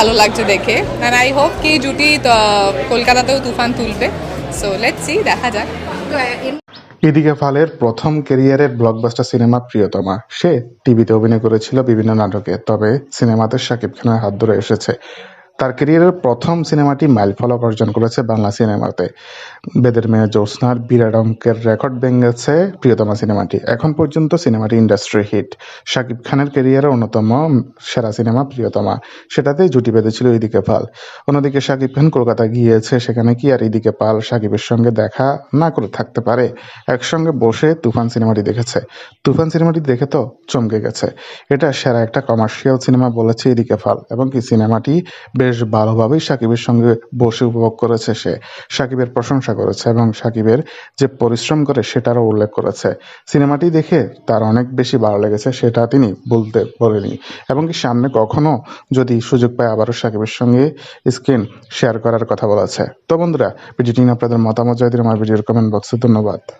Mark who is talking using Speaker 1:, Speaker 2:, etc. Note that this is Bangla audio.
Speaker 1: ভালো লাগছে দেখে। অ্যান্ড আই হোপ কি জুটি কলকাতাতেও তুফান তুলবে। সো লেটস সি দেখা যাক।
Speaker 2: এদিকে ফালের প্রথম ক্যারিয়ারের ব্লকবাস্টার সিনেমা প্রিয়তমা। সে টিভিতে অভিনয় করেছিল বিভিন্ন নাটকে, তবে সিনেমাতে শাকিব খানের হাত ধরে এসেছে। তার ক্যারিয়ারের প্রথম সিনেমাটি মাইল ফলক অর্জন করেছে বাংলা সিনেমাতে। বেদের মেয়ে জ্যোৎস্নার বিরাট অঙ্কের রেকর্ড ভেঙেছে প্রিয়তমা সিনেমাটি। এখন পর্যন্ত সিনেমাটি ইন্ডাস্ট্রি হিট। শাকিব খানের ক্যারিয়ারের অন্যতম সেরা সিনেমা প্রিয়তমা। সেটাতেই জুটি বেঁধেছিল এদিকে পাল। অন্যদিকে শাকিব খান কলকাতা গিয়েছে, সেখানে কি আর এদিকে পাল শাকিবের সঙ্গে দেখা না করে থাকতে পারে? একসঙ্গে বসে তুফান সিনেমাটি দেখেছে। তুফান সিনেমাটি দেখে তো চমকে গেছে। এটা সেরা একটা কমার্শিয়াল সিনেমা বলেছে এদিকে ফাল এবং কি সিনেমাটি বেশ ভালোভাবেই সাকিবের সঙ্গে বসে উপভোগ করেছে সে। সাকিবের প্রশংসা করেছে এবং সাকিবের যে পরিশ্রম করে সেটারও উল্লেখ করেছে। সিনেমাটি দেখে তার অনেক বেশি ভালো লেগেছে, সেটা তিনি বলতে বলেনি। এবং কি সামনে কখনো যদি সুযোগ পায় আবারও সাকিবের সঙ্গে স্ক্রিন শেয়ার করার কথা বলেছে তো বন্ধুরা, ভিডিওটি আপনাদের মতামত দিন আমার ভিডিওর কমেন্ট বক্সে ধন্যবাদ।